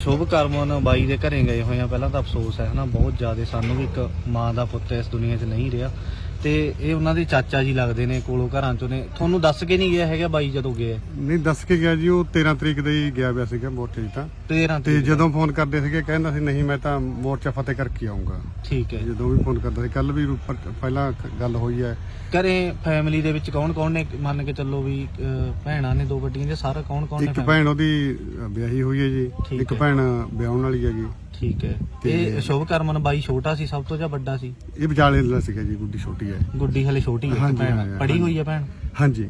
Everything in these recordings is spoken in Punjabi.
ਸ਼ੁਭ ਕਰਮਨ ਬਾਈ ਦੇ ਘਰੇ ਗਏ ਹੋਏ ਆ। ਪਹਿਲਾਂ ਤਾਂ ਅਫਸੋਸ ਹੈ ਹਨਾ, ਬਹੁਤ ਜ਼ਿਆਦਾ, ਸਾਨੂੰ ਵੀ ਇੱਕ ਮਾਂ ਦਾ ਪੁੱਤ ਇਸ ਦੁਨੀਆ 'ਚ ਨਹੀਂ ਰਿਹਾ। ਤੇ ਇਹ ਉਹਨਾਂ ਦੇ ਚਾਚਾ ਜੀ ਲੱਗਦੇ ਨੇ ਕੋਲੋਂ ਘਰਾਂ ਚੋਂ ਨੇ। ਤੁਹਾਨੂੰ ਦੱਸ ਕੇ ਨਹੀਂ ਗਿਆ ਹੈਗਾ ਬਾਈ ਜਦੋਂ ਗਏ ਨਹੀਂ ਦੱਸ ਕੇ ਗਿਆ ਜੀ ਉਹ 13 ਤਰੀਕ ਦੇ ਹੀ ਗਿਆ ਹੋਇਆ ਸੀਗਾ ਮੋਰਚੇ 'ਚ ਤਾਂ। 13 ਤੇ ਜਦੋਂ ਫੋਨ ਕਰਦੇ ਸੀਗੇ ਕਹਿੰਦਾ ਸੀ ਨਹੀਂ ਮੈਂ ਤਾਂ ਮੋਰਚਾ ਫਤਿਹ ਕਰਕੇ ਆਉਂਗਾ ਠੀਕ ਹੈ। ਜਦੋਂ ਵੀ ਫੋਨ ਕਰਦਾ ਸੀ ਕੱਲ ਵੀ ਪ- ਪਹਿਲਾਂ ਕ- ਗੱਲ ਹੋਈ ਹੈ। ਘਰੇ ਫੈਮਿਲੀ ਦੇ ਵਿੱਚ ਕੌਣ ਕੌਣ ਨੇ? ਮੰਨ ਕੇ ਚੱਲੋ ਵੀ ਅਹ, ਭੈਣਾਂ ਨੇ ਦੋ ਵੱਡੀਆਂ ਜਾਂ ਸਾਰਾ ਕੌਣ ਕੌਣ ਨੇ ਇੱਕ family? ਭੈਣ ਉਹਦੀ ਅ, ਵਿਆਹੀ ਹੋਈ ਹੈ ਜੀ ਠੀਕ ਇੱਕ ਹੈ। ਭੈਣ ਵਿਆਹਣ ਵਾਲੀ ਹੈਗੀ ਠੀਕ ਹੈ। ਤੇ- ਇਹ ਸ਼ੁਭ ਕਰਮਨ ਬਾਈ ਛੋਟਾ ਸੀ ਸਭ ਤੋਂ ਜਾਂ ਵੱਡਾ ਸੀ? ਇਹ ਵਿਚਾਲੇ ਦਾ ਸੀਗਾ ਜੀ ਗੁੱਡੀ ਛੋਟੀ ਹੈ। ਗੁੱਡੀ ਹਲੇ ਛੋਟੀ ਹੈ ਹਾਂਜੀ, ਭੈਣ ਹਾਂਜੀ, ਹਾਂਜੀ। ਹੋਈ ਹੈ ਭੈਣ? ਹਾਂਜੀ।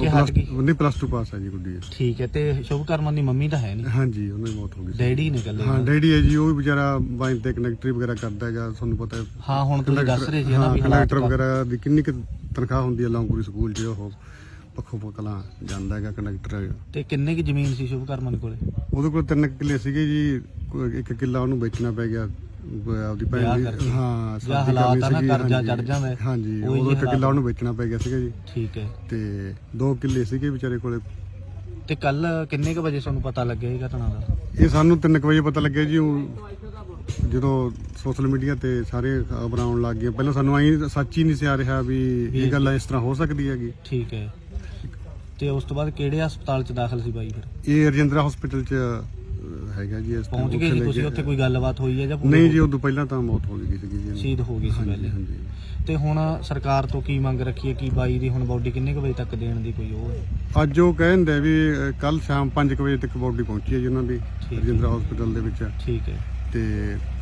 ਕਿ ਉਹ ਹਟ plus- ਗਈ? ਨਹੀਂ ਪਲੱਸ 2 ਪਾਸ ਹੈ ਜੀ ਗੁੱਡੀ ਠੀਕ ਹੈ ਤੇ ਸ਼ੁਭ ਕਰਮਨ ਦੀ ਮੰਮੀ ਤਾਂ ਹੈ ਨਹੀਂ। ਹਾਂਜੀ ਉਹਨੇ ਮੌਤ ਹੋ ਗਈ ਸੀ। ਡੈਡੀ ਨੇ ਗੱਲੇ ਹਾਂ ਡੈਡੀ ਹੈ ਜੀ ਉਹ ਵੀ ਵਿਚਾਰਾ ਬਾਈਨ ਤੇ ਕਨੈਕਟਰੀ ਵਗੈਰਾ ਕਰਦਾ ਹੈਗਾ ਤੁਹਾਨੂੰ ਪਤਾ ਹੈ। ਹਾਂ ਹੁਣ ਤੁਸੀਂ ਦੱਸ ਰਹੇ ਸੀ ਨਾ ਹਾਂ, ਵੀ ਹਾਲਾਤ ਕਨੈਕਟਰ ਵਗੈਰਾ ਦੀ ਕਿੰਨੀ ਕੁ ਤਨਖਾਹ ਹੁੰਦੀ ਹੈ ਲੌਂਗਪੁਰੀ ਸਕੂਲ 'ਚ ਉਹ ਪੱਖੋਂ ਪਕਲਾ ਜਾਂਦਾ ਹੈਗਾ ਕਨੈਕਟਰ ਤੇ ਕਿੰਨੇ ਕੀ ਜ਼ਮੀਨ ਸੀ ਸ਼ੁਭ ਕਰਮਨ ਕੋਲੇ? ਉਹਦੇ ਕੋਲ ਤਿੰਨ ਕਿੱਲੇ ਸੀਗੇ ਜੀ ਕੋਈ ਇੱਕ ਕਿੱਲਾ ਉਹਨੂੰ ਵੇਚਣਾ ਪੈ ਗਿਆ। ਆਪਦੀ ਵਿਆਹ ਭੈਣ ਕਰਕੇ। ਦੀ ਹਾਂ ਜਾਂ ਸ਼ਾਦੀ ਹਾਲਾਤ ਆ ਨਾ, ਸੀਗੀ, ਕਰਜ਼ਾ ਹਾਂਜੀ। ਜਾਂਦਾ ਹੈ। ਹਾਂਜੀ ਉਹੀ ਇੱਕ ਹਾਲਾਤ ਕਿੱਲਾ ਉਹਨੂੰ ਵੇਚਣਾ ਪੈ ਗਿਆ ਸੀਗਾ ਜੀ। ਠੀਕ ਹੈ। ਤੇ ਦੋ ਕਿੱਲੇ ਸੀਗੇ ਵਿਚਾਰੇ ਕੋਲੇ। ਤੇ ਕੱਲ ਕਿੰਨੇ ਕ ਵਜੇ ਤੁਹਾਨੂੰ ਪਤਾ ਲੱਗਿਆ ਇਹ ਘਟਨਾ ਦਾ? ਇਹ ਸਾਨੂੰ 3 ਵਜੇ ਪਤਾ ਲੱਗਿਆ ਜੀ ਉਹ ਜਦੋਂ ਸੋਸ਼ਲ ਮੀਡੀਆ ਤੇ ਸਾਰੇ ਖਬਰਾਂ ਆਉਣ ਲੱਗ ਗਈਆਂ। ਪਹਿਲਾਂ ਸਾਨੂੰ ਆਈ ਸੱਚ ਹੀ ਨਹੀਂ ਸੀ ਆ ਰਿਹਾ ਵੀ ਇਹ ਗੱਲ ਇਸ ਤਰ੍ਹਾਂ ਹੋ ਸਕਦੀ ਹੈਗੀ। ਠੀਕ ਹੈ। ਤੇ ਉਸ ਤੋਂ ਬਾਅਦ ਕਿਹੜੇ ਹਸਪਤਾਲ 'ਚ ਦਾਖਲ ਸੀ ਬਾਈ ਫਿਰ? ਇਹ ਰਜਿੰਦਰਾ ਹਸਪੀਟਲ 'ਚ ਹੈਗਾ ਜੀ ਇਸ ਪਹੁੰਚ ਗਏ ਜੀ ਤੁਸੀਂ ਉੱਥੇ ਕੋਈ ਗੱਲਬਾਤ ਹੋਈ ਹੈ ਜਾਂ ਪੂਰੇ ਨਹੀਂ ਜੀ ਉਦੋਂ ਪਹਿਲਾਂ ਤਾਂ ਮੌਤ ਹੋ ਗਈ ਸੀਗੀ ਜੀ। ਸ਼ਹੀਦ ਹੋ ਗਈ ਸੀ ਪਹਿਲੇ ਹਾਂਜੀ ਤੇ ਹੁਣ ਸਰਕਾਰ ਤੋਂ ਕੀ ਮੰਗ ਰੱਖੀ ਹੈ ਕਿ ਬਾਈ ਦੀ ਹੁਣ ਬਾਡੀ ਕਿੰਨੇ ਕੁ ਵਜੇ ਤੱਕ ਦੇਣ ਦੀ ਕੋਈ ਉਹ ਹੈ? ਅੱਜ ਉਹ ਕਹਿੰਦੇ ਵੀ ਕੱਲ ਸ਼ਾਮ 5 ਵਜੇ ਤੱਕ ਬੋਡੀ ਪਹੁੰਚੀ ਹੈ ਜੀ ਉਹਨਾਂ ਦੀ। ਰਜਿੰਦਰਾ ਹਸਪੀਟਲ ਦੇ ਵਿੱਚ ਠੀਕ ਹੈ ਤੇ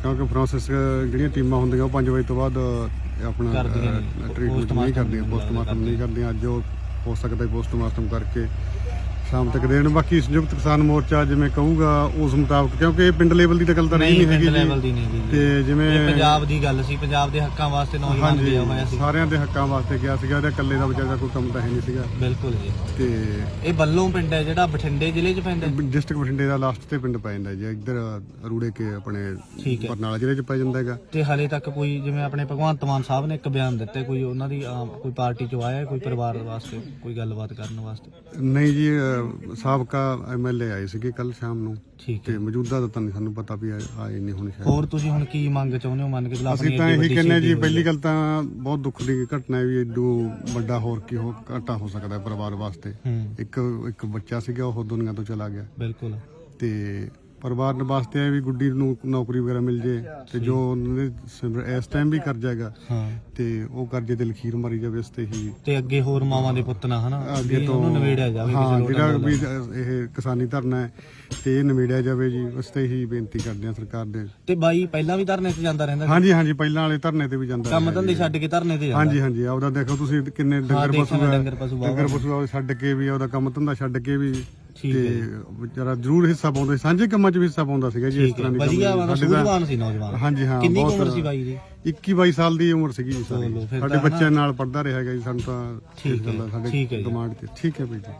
ਕਿਉਂਕਿ ਫਰਾਂਸਿਸ ਜਿਹੜੀਆਂ ਟੀਮਾਂ ਹੁੰਦੀਆਂ ਉਹ 5 ਵਜੇ ਤੋਂ ਬਾਅਦ ਆਪਣਾ। ਟ੍ਰੀਟਮੈਂਟ ਨਹੀਂ ਕਰਦੀਆਂ ਪੋਸਟਮਾਰਟਮ ਨਹੀਂ ਕਰਦੀਆਂ ਅੱਜ ਉਹ ਹੋ ਸਕਦਾ ਪੋਸਟਮਾਰਟਮ ਕਰਕੇ ਸ਼ਾਮ ਤੱਕ ਦੇਣ। ਬਾਕੀ ਸੰਯੁਕਤ ਕਿਸਾਨ ਮੋਰਚਾ ਜਿਵੇਂ ਕਹੂਗਾ ਉਸ ਮੁਤਾਬਕ ਕਿਉਂਕਿ ਇਹ ਪਿੰਡ ਲੈਵਲ ਦੀ ਤਾਂ ਗੱਲ ਤਾਂ ਰਹੀ ਨਹੀਂ ਪਿੰਡ ਹੈਗੀ ਲੈਵਲ ਜੀ ਦੀ ਨਹੀਂ ਜੀ। ਤੇ ਜਿਵੇਂ ਪੰਜਾਬ ਦੀ ਗੱਲ ਸੀ ਪੰਜਾਬ ਦੇ ਹੱਕਾਂ ਵਾਸਤੇ ਨੌਜਵਾਨ ਗਿਆ ਹੋਇਆ ਸੀ। ਸਾਰਿਆਂ ਦੇ ਹੱਕਾਂ ਵਾਸਤੇ ਗਿਆ ਸੀਗਾ ਇਹਦਾ ਇਕੱਲੇ ਦਾ ਵਿਚਾਰਾ ਕੋਈ ਕੰਮ ਤਾਂ ਹੈ ਨਹੀਂ ਸੀਗਾ। ਬਿਲਕੁਲ ਜੀ। ਤੇ ਇਹ ਬੱਲੋਂ ਪਿੰਡ ਹੈ ਜਿਹੜਾ ਬਠਿੰਡੇ ਜ਼ਿਲ੍ਹੇ 'ਚ ਪੈਂਦਾ? ਡਿਸਟ੍ਰਿਕਟ ਬਠਿੰਡੇ ਦਾ ਲਾਸਟ ਤੇ ਪਿੰਡ ਪੈ ਜਾਂਦਾ ਜੀ। ਇੱਧਰ ਰੂੜੇ ਕੇ ਆਪਣੇ। ਬਰਨਾਲਾ ਜ਼ਿਲ੍ਹੇ 'ਚ ਪੈ ਜਾਂਦਾ ਹੈਗਾ। ਤੇ ਹਲੇ ਤੱਕ ਕੋਈ ਜਿਵੇਂ ਆਪਣੇ ਭਗਵੰਤ ਮਾਨ ਸਾਹਿਬ ਨੇ ਇੱਕ ਬਿਆਨ ਦਿੱਤਾ ਕੋਈ ਉਹਨਾਂ ਦੀ ਕੋਈ ਪਾਰਟੀ ਚੋਂ ਆਇਆ ਕੋਈ ਪਰਿਵਾਰ ਵਾਸਤੇ ਕੋਈ ਗੱਲਬਾਤ ਕਰਨ ਵਾਸਤੇ? ਨਹੀਂ ਜੀ ਅਹ, ਸਾਬਕਾ ਐਮਐਲਏ ਆਏ ਸੀਗੇ ਕੱਲ ਸ਼ਾਮ ਨੂੰ। ਠੀਕ ਤੇ ਮੌਜੂਦਾ ਤਾਂ ਸਾਨੂੰ ਪਤਾ ਵੀ ਆਏ ਆਏ ਨਹੀਂ ਹੁਣ ਸ਼ਾਇਦ। ਹੋਰ ਤੁਸੀਂ ਹੁਣ ਕੀ ਮੰਗ ਚਾਹੁੰਦੇ ਹੋ? ਮੰਨ ਕੇ ਚਲੋ ਅਸੀਂ ਤਾਂ ਇਹੀ ਕਹਿੰਦੇ ਹਾਂ ਜੀ ਪਹਿਲੀ ਗੱਲ ਤਾਂ ਬਹੁਤ ਦੁੱਖ ਦੀ ਘਟਨਾ ਹੈ ਵੀ ਏਡੂ ਵੱਡਾ ਹੋਰ ਕੀ ਹੋ ਘਾਟਾ ਹੋ ਸਕਦਾ ਹੈ ਪਰਿਵਾਰ ਵਾਸਤੇ। ਹੂੰ। ਇੱਕ ਇੱਕ ਬੱਚਾ ਸੀਗਾ ਉਹ ਦੁਨੀਆ ਤੋਂ ਚਲਾ ਗਿਆ। ਬਿਲਕੁਲ। ਤੇ ਪਰਿਵਾਰ ਦੇ ਵਾਸਤੇ ਇਹ ਵੀ ਗੁੱਡੀ ਨੂੰ ਨੌਕਰੀ ਵਗੈਰਾ ਮਿਲ ਜੇ ਤੇ ਜੋ ਉਹਨਾਂ ਦੇ ਸਿਮਰ- ਇਸ ਟਾਈਮ ਵੀ ਕਰਜ਼ਾ ਹੈਗਾ ਹਾਂ। ਤੇ ਉਹ ਕਰਜ਼ੇ ਤੇ ਲਖੀਰ ਮਾਰੀ ਜਾਵੇ ਇਸ ਤੇ ਹੀ। ਤੇ ਅੱਗੇ ਹੋਰ ਮਾਵਾਂ ਦੇ ਪੁੱਤ ਨਾ ਹਨਾ? ਵੀ ਤੋਂ ਉਹਨੂੰ ਨਵੇੜਿਆ ਜਾਵੇ ਹਾਂ ਕਿਸੇ ਜਿਹੜਾ ਲੋਟਾਂ ਵੀ ਇਹ ਕਿਸਾਨੀ ਧਰਨਾ ਹੈ ਤੇ ਇਹ ਨਿਬੇੜਿਆ ਜਾਵੇ ਜੀ ਉਸ ਤੇ ਹੀ ਬੇਨਤੀ ਕਰਦੇ ਹਾਂ ਸਰਕਾਰ ਦੇ। ਤੇ ਬਾਈ ਪਹਿਲਾਂ ਵੀ ਧਰਨੇ 'ਚ ਜਾਂਦਾ ਰਹਿੰਦਾ ਸੀ? ਹਾਂਜੀ ਹਾਂਜੀ ਪਹਿਲਾਂ ਵਾਲੇ ਧਰਨੇ ਤੇ ਵੀ ਜਾਂਦਾ ਕੰਮ ਧੰਦੇ। ਛੱਡ ਕੇ ਧਰਨੇ ਤੇ ਜਾਂਦਾ? ਹਾਂਜੀ ਹਾਂਜੀ ਆਪਦਾ ਦੇਖੋ ਤੁਸੀਂ ਕਿੰਨੇ ਡੰਗਰ ਦੇਖਿਆ ਪਸ਼ੂ ਮੈਂ ਹੈ ਡੰਗਰ ਪਸ਼ੂ ਵਾਹਵਾ ਡੰਗਰ ਪਸ਼ੂ ਆਪਦੇ ਛੱਡ ਕੇ ਵੀ ਆਪਦਾ ਕੰਮ ਧੰਦਾ ਛੱਡ ਕੇ ਵੀ ਠੀਕ ਤੇ ਵਿਚਾਰਾ ਜ਼ਰੂਰ ਹਿੱਸਾ ਪਾਉਂਦਾ ਸੀ। ਸਾਂਝੇ ਕੰਮਾਂ 'ਚ ਵੀ ਹਿੱਸਾ ਪਾਉਂਦਾ ਸੀਗਾ ਜੀ ਇਸ ਤਰ੍ਹਾਂ ਦੀ ਵਧੀਆ ਸੂਝਵਾਨ ਸੀ ਨੌਜਵਾਨ। ਹਾਂਜੀ ਹਾਂ ਕਿੰਨੀ ਕੁ ਉਮਰ ਸੀ ਬਾਈ ਦੀ 21 22 ਸਾਲ ਦੀ ਉਮਰ ਸੀਗੀ ਜੀ ਸਾਡੀ। ਬੱਚਿਆਂ ਨਾਲ ਪੜਦਾ ਰਿਹਾ ਹੈਗਾ ਜੀ ਸਾਨੂੰ ਤਾਂ ਠੀਕ ਹੈ, ਸਾਡੇ ਠੀਕ ਹੈ ਜੀ। ਦਿਮਾਗ ਤੇ ਠੀਕ ਹੈ ਭਾਈ ਜੀ।